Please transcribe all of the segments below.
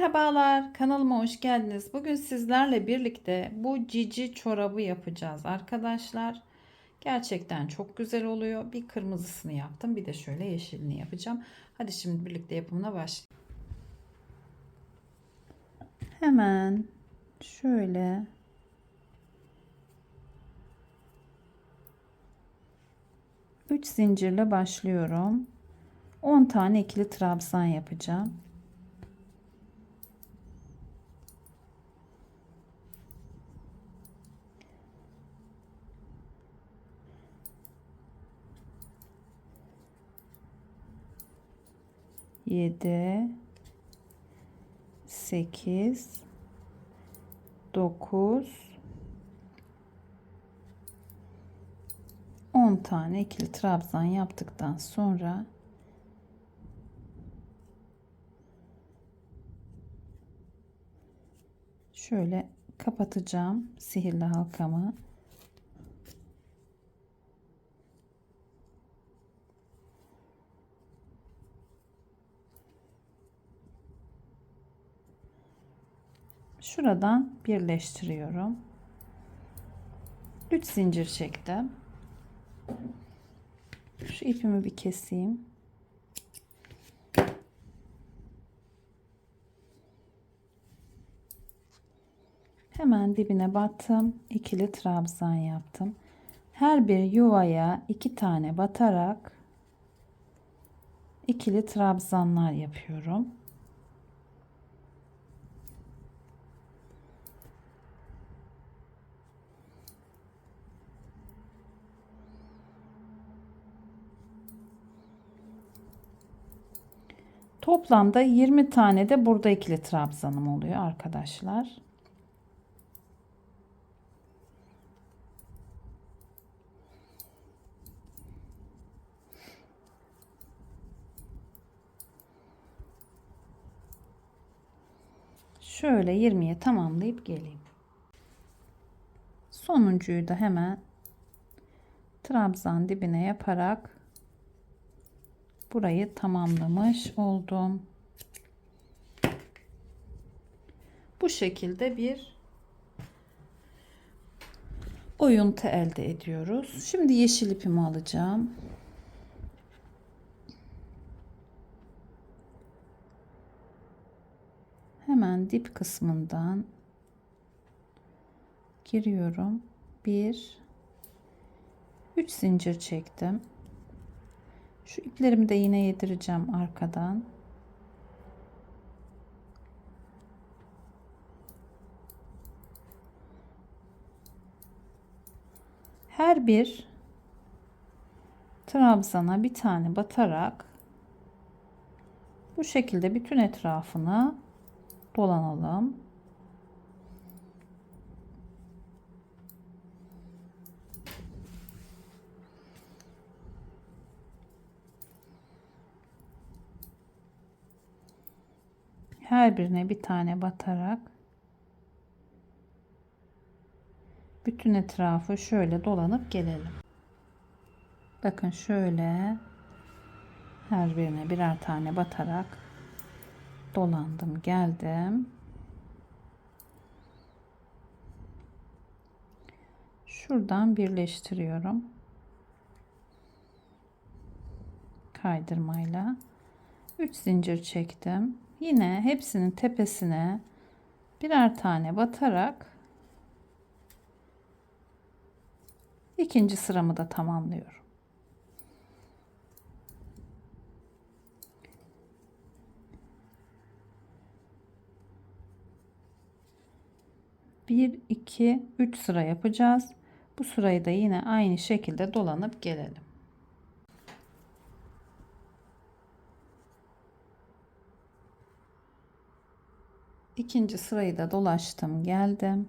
Merhabalar, kanalıma hoş geldiniz. Bugün sizlerle birlikte bu cici çorabı yapacağız arkadaşlar. Gerçekten çok güzel oluyor. Bir kırmızısını yaptım, bir de şöyle yeşilini yapacağım. Hadi şimdi birlikte yapımına başlayalım. Hemen şöyle üç zincirle başlıyorum. 10 tane ikili trabzan yapacağım. Yedi, sekiz, dokuz, on tane ikili trabzan yaptıktan sonra şöyle kapatacağım sihirli halkamı. Şuradan birleştiriyorum. 3 zincir çektim. Şu ipimi bir keseyim. Hemen dibine battım. ikili trabzan yaptım. Her bir yuvaya iki tane batarak ikili trabzanlar yapıyorum. Toplamda 20 tane de burada ikili trabzanım oluyor arkadaşlar. Şöyle 20'ye tamamlayıp geleyim. Sonuncuyu da hemen trabzan dibine yaparak burayı tamamlamış oldum. Bu şekilde bir oyuntu elde ediyoruz. Şimdi yeşil ipimi alacağım. Hemen dip kısmından giriyorum. 1 3 zincir çektim. Şu iplerimi de yine yedireceğim arkadan. Her bir trabzana bir tane batarak bu şekilde bütün etrafını dolanalım. Her birine bir tane batarak bütün etrafı şöyle dolanıp gelelim. Bakın şöyle her birine birer tane batarak dolandım geldim. Şuradan birleştiriyorum. Kaydırmayla 3 zincir çektim. Yine hepsinin tepesine birer tane batarak ikinci sıramı da tamamlıyorum. Bir, iki, üç sıra yapacağız. Bu sırayı da yine aynı şekilde dolanıp gelelim. İkinci sırayı da dolaştım geldim.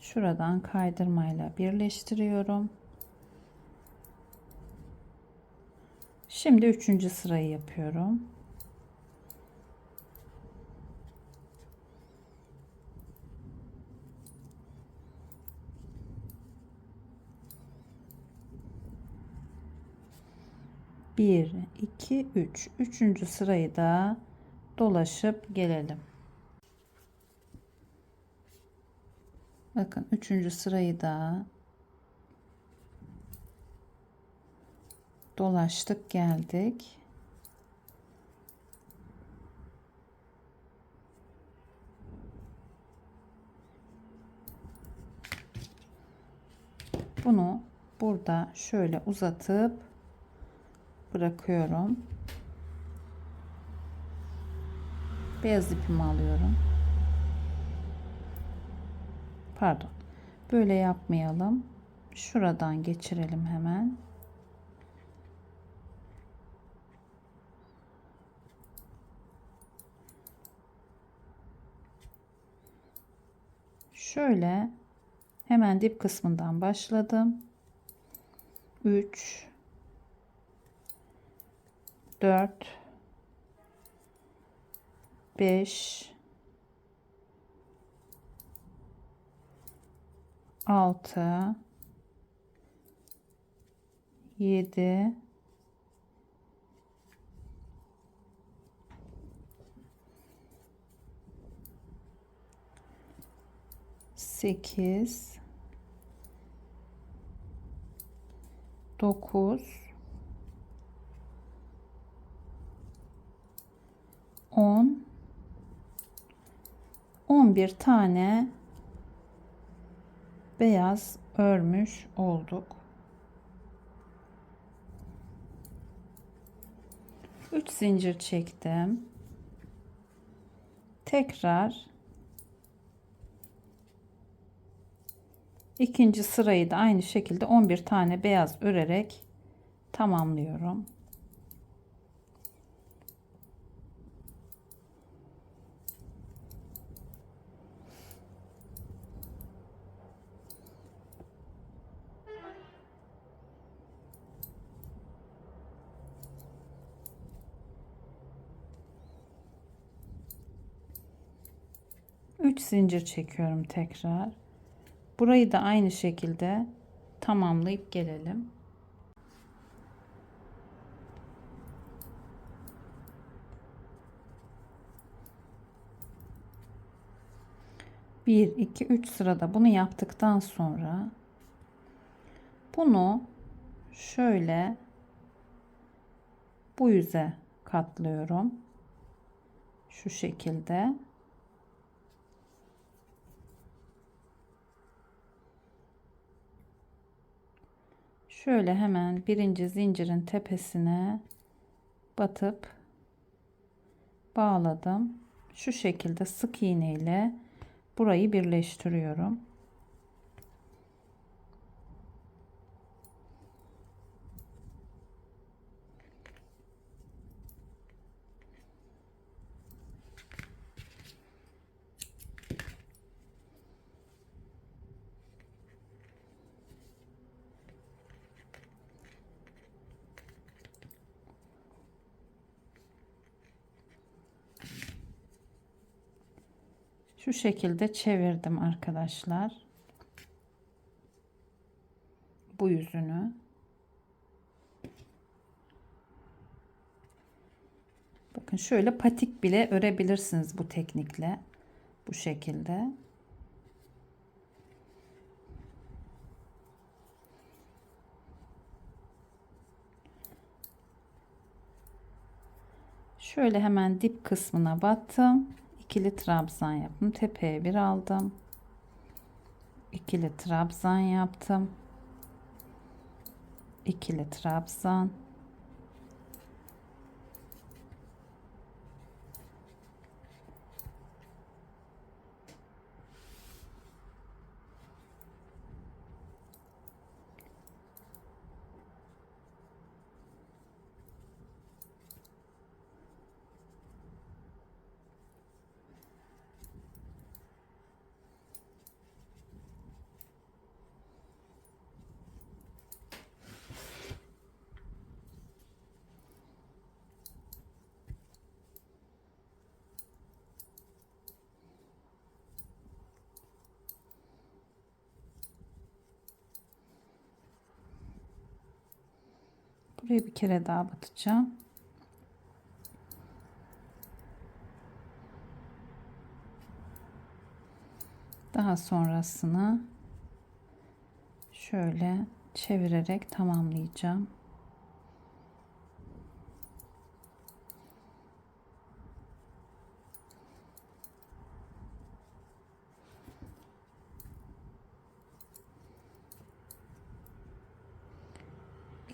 Şuradan kaydırmayla birleştiriyorum. Şimdi üçüncü sırayı yapıyorum 1 2 3 üçüncü sırayı da dolaşıp gelelim. Bakın üçüncü sırayı da dolaştık geldik. Bunu burada şöyle uzatıp bırakıyorum. Beyaz ipimi alıyorum. Pardon. Böyle yapmayalım. Şuradan geçirelim hemen. Şöyle hemen dip kısmından başladım. 3 4 5 6 7 8 9 10 11 tane beyaz örmüş olduk. 3 zincir çektim. Tekrar ikinci sırayı da aynı şekilde 11 tane beyaz örerek tamamlıyorum. Üç zincir çekiyorum tekrar. Burayı da aynı şekilde tamamlayıp gelelim. Bir, iki, üç sırada bunu yaptıktan sonra bunu şöyle bu yüze katlıyorum. Şu şekilde. Şöyle hemen birinci zincirin tepesine batıp bağladım. Şu şekilde sık iğne ile burayı birleştiriyorum. Şu şekilde çevirdim arkadaşlar. Bu yüzünü. Bakın şöyle patik bile örebilirsiniz bu teknikle. Bu şekilde. Şöyle hemen dip kısmına battım ikili trabzan yaptım. Tepeye bir aldım. ikili trabzan yaptım. ikili trabzan. Buraya bir kere daha batacağım. Daha sonrasını şöyle çevirerek tamamlayacağım.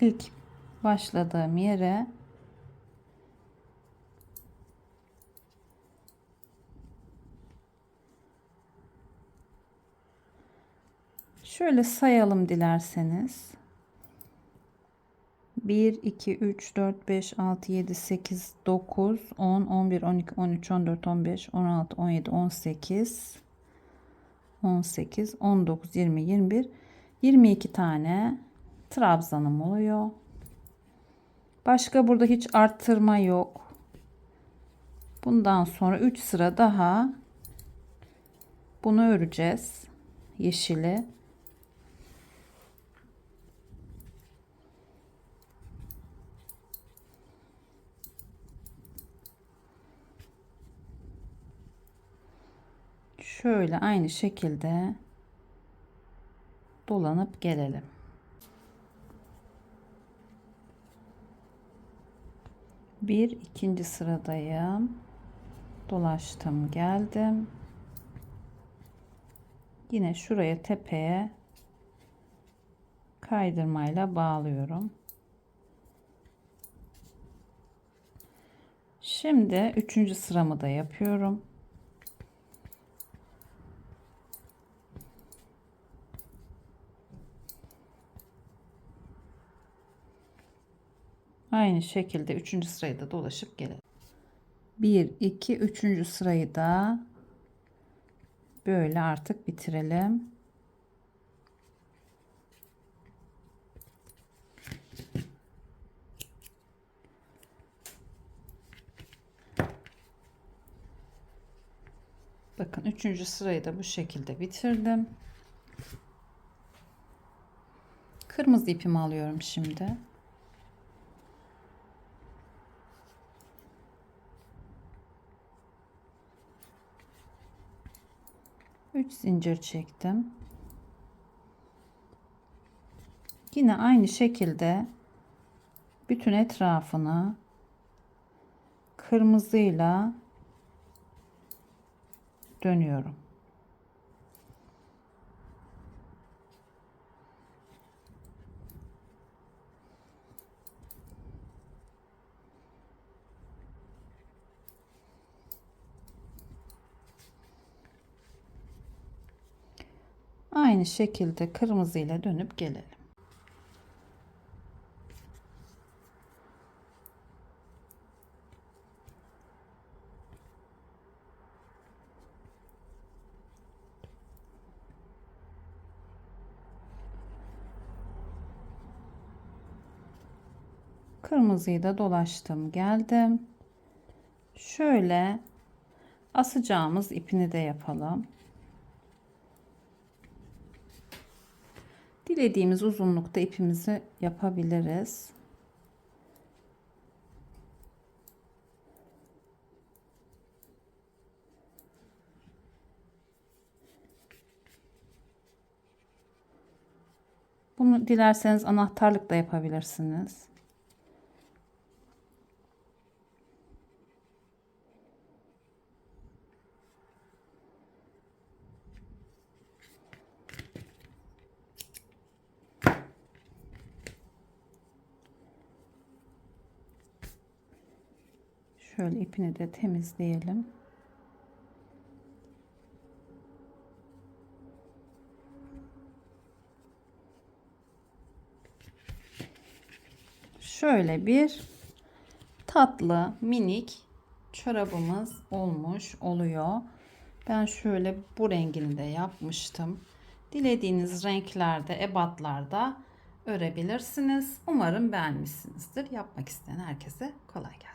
İlk başladığım yere Şöyle sayalım dilerseniz. 1, 2, 3, 4, 5, 6, 7, 8, 9, 10, 11, 12, 13, 14, 15, 16, 17, 18, 18, 19, 20, 21, 22 tane trabzanım oluyor. Başka burada hiç arttırma yok. Bundan sonra 3 sıra daha bunu öreceğiz. Yeşili. Şöyle aynı şekilde dolanıp gelelim. Bir ikinci sıradayım. Dolaştım, geldim. Yine şuraya tepeye kaydırmayla bağlıyorum. Şimdi üçüncü sıramı da yapıyorum. Aynı şekilde üçüncü sırayı da dolaşıp gelelim. 1 2 3. sırayı da böyle artık bitirelim. Bakın üçüncü sırayı da bu şekilde bitirdim. Kırmızı ipimi alıyorum şimdi. 3 zincir çektim. Yine aynı şekilde bütün etrafını kırmızıyla dönüyorum. Aynı şekilde kırmızı ile dönüp gelelim. Kırmızıyı da dolaştım, geldim. Şöyle asacağımız ipini de yapalım. Dilediğimiz uzunlukta ipimizi yapabiliriz. Bunu dilerseniz anahtarlık da yapabilirsiniz. Şöyle ipini de temizleyelim. Şöyle bir tatlı minik çorabımız olmuş oluyor. Ben şöyle bu rengini de yapmıştım. Dilediğiniz renklerde, ebatlarda örebilirsiniz. Umarım beğenmişsinizdir. Yapmak isteyen herkese kolay gelsin.